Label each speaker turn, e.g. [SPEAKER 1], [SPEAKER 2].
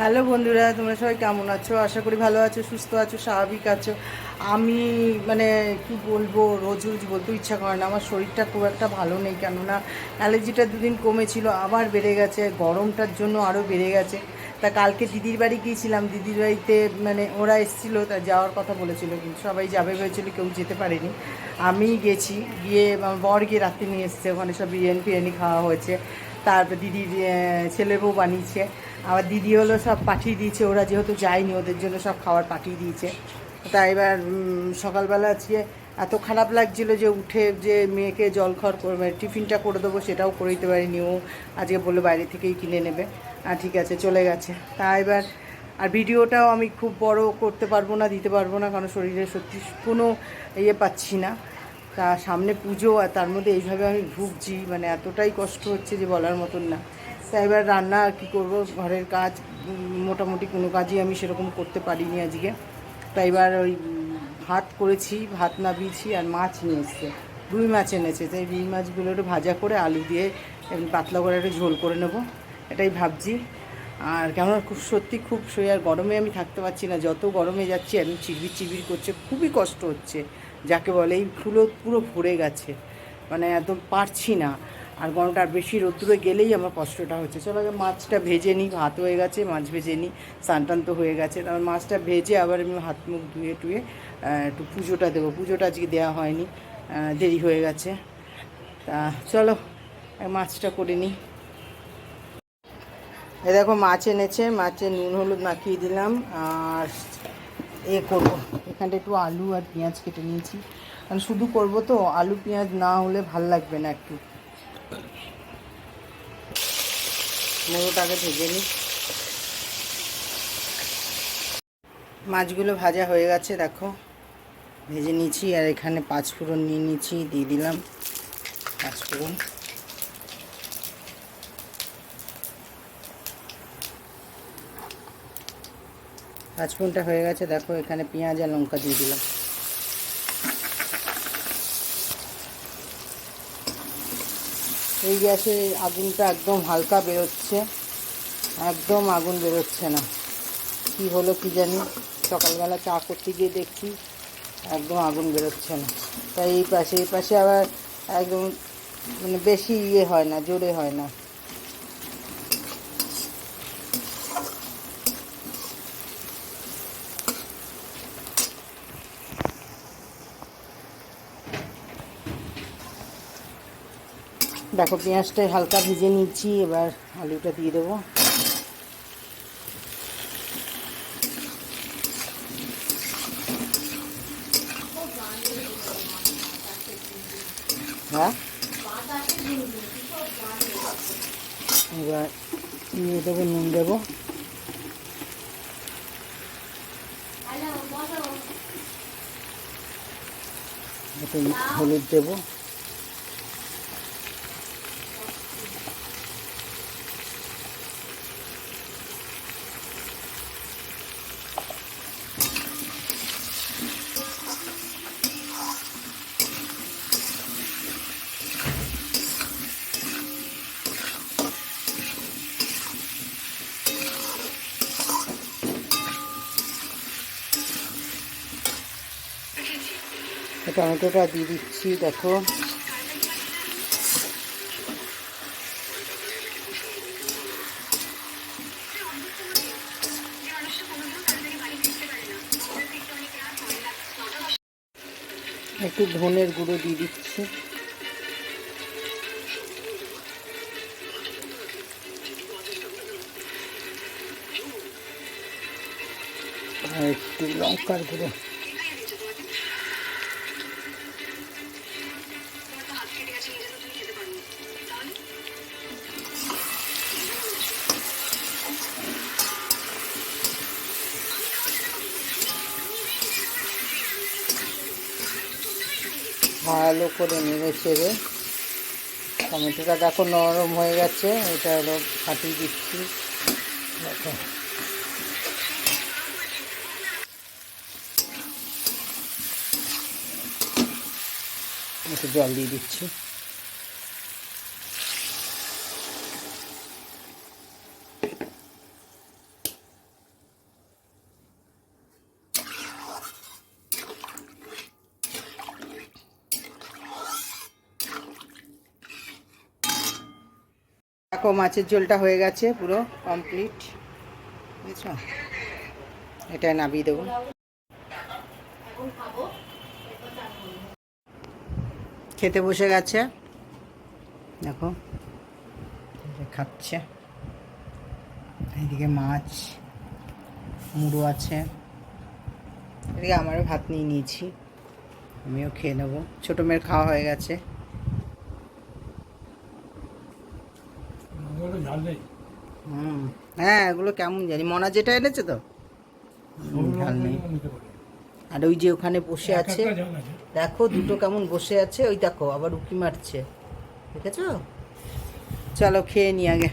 [SPEAKER 1] Hello বন্ধুরা, তোমরা সবাই কেমন আছো? আশা করি ভালো আছো, সুস্থ আছো, স্বাভাবিক আছো। আমি মানে কি বলব, রোজ রোজ বলতে ইচ্ছা করে না, আমার শরীরটা খুব একটা ভালো নেই, কেননা অ্যালার্জিটা দুদিন কমেছিল, আবার বেড়ে গেছে, গরমটার জন্য আরও বেড়ে গেছে। তা কালকে দিদির বাড়ি গিয়েছিলাম, দিদির বাড়িতে মানে ওরা এসেছিল, তা যাওয়ার কথা বলেছিল, কিন্তু সবাই যাবে হয়েছিল কেউ যেতে পারেনি। আমি গেছি, গিয়ে বর গিয়ে রাত্রি নিয়ে এসছে, ওখানে সব বিরিয়ানি ফিরিয়ানি খাওয়া হয়েছে। তারপর দিদির ছেলে বউ বানিয়েছে। আবার দিদি হলো সব পাঠিয়ে দিয়েছে, ওরা যেহেতু যায়নি, ওদের জন্য সব খাবার পাঠিয়ে দিয়েছে। তা এবার সকালবেলা আজকে এত খারাপ লাগছিল যে উঠে যে মেয়েকে জল খড় করবে টিফিনটা করে দেবো সেটাও করে দিতে পারিনি, ও আজকে বলল বাইরে থেকেই কিনে নেবে। আর ঠিক আছে, চলে গেছে। তা এবার, আর ভিডিওটাও আমি খুব বড় করতে পারব না, দিতে পারব না, কারণ শরীরে সত্যি কোনো ইয়ে পাচ্ছি না। তা সামনে পুজো আর তার মধ্যে এইভাবে আমি ভুগছি মানে এতটাই কষ্ট হচ্ছে যে বলার মতন না। তা এবার রান্না কী করব? ঘরের কাজ মোটামুটি কোনো কাজই আমি সেরকম করতে পারিনি আজকে। তা এবার ওই ভাত করেছি, ভাত নাবিয়েছি আর মাছ নিয়ে এসছে। রুই মাছ এনেছে, তাই রুই মাছগুলো একটু ভাজা করে আলু দিয়ে পাতলা করে একটু ঝোল করে নেব। এটাই ভাবছি। আর কেমন খুব সত্যি খুব আর গরমে আমি থাকতে পারছি না, যত গরমে যাচ্ছি আমি চিরবির চিরবির করছে, খুবই কষ্ট হচ্ছে। যাকে বলে এই ফুলো পুরো ভরে গেছে। মানে একদম পারছি না। আর গরমটা আর বেশি রোদ্দুরে গেলেই আমার কষ্টটা হচ্ছে। চলো আগে মাছটা ভেজে নিই, ভাত হয়ে গেছে, মাছ ভেজে নিই, স্নান তো হয়ে গেছে। তারপর মাছটা ভেজে আবার আমি হাত মুখ ধুয়ে টুয়ে একটু পুজোটা দেবো। পুজোটা আজকে দেওয়া হয়নি দেরি হয়ে গেছে। তা চলো মাছটা করে নিই। এ দেখো মাছ এনেছে, মাছে নুন, হলুদ মাখিয়ে দিলাম। আর এ করব। এখানটা একটু আলু আর পেঁয়াজ কেটে নিয়েছি। কারণ শুধু করব তো, আলু, পেঁয়াজ না হলে ভালো লাগবে না একটু। মুড়োটাকে ভেজে নিই। মাছগুলো ভাজা হয়ে গেছে, দেখো। ভেজে নিয়েছি আর এখানে পাঁচ ফোড়ন নিয়ে নিয়েছি, দিয়ে দিলাম পাঁচ ফোড়ন পাঁচ ফোড়নটা হয়ে গেছে, দেখো এখানে পেঁয়াজ আর লঙ্কা দিয়ে দিলাম। এই গ্যাসে আগুনটা একদম হালকা বেরোচ্ছে, একদম আগুন বেরোচ্ছে না। কি হলো কি জানি, সকালবেলা চা করতে গিয়ে দেখছি একদম আগুন বেরোচ্ছে না। তাই এই পাশে এই পাশে আবার একদম মানে বেশি ইয়ে হয় না, জোরে হয় না। দেখো, পেঁয়াজটা হালকা ভেজে নিচ্ছি, এবার আলুটা দিয়ে দেবো। হ্যাঁ? এবার দিয়ে দেবো, নুন দেবো। হলুদ দেবো। টমেটোটা দিয়ে দিচ্ছি দেখো। একটু ধনের গুঁড়ো দিয়ে দিচ্ছি। একটু লঙ্কার গুঁড়ো। ভালো করে নেড়ে চেড়ে টমেটোটা দেখো নরম হয়ে গেছে, এটা হলো ফাটিয়ে দিচ্ছি। দেখো। একটু জল দিয়ে দিচ্ছি। দেখো মাছের ঝোলটা হয়ে গেছে পুরো কমপ্লিট বুঝেছ? এটা নামিয়ে দেবো। খেতে বসে গেছে। দেখো খাচ্ছে। এইদিকে মাছ, মুড়ো আছে। এদিকে আমারও ভাত নিয়ে নিয়েছি। আমিও খেয়ে নেব। ছোটো মেয়ের খাওয়া হয়ে গেছে
[SPEAKER 2] ওগুলো ঝাল নেই
[SPEAKER 1] হুম হ্যাঁ এগুলো কেমন জানি। মনা যেটা এনেছে তো? ঝাল নেই। আর ওই যে ওখানে বসে আছে
[SPEAKER 2] আছে।
[SPEAKER 1] দেখো দুটো কেমন বসে আছে। ওই দেখো আবার উকি মারছে। দেখেছ? চলো খেয়ে নি আগে।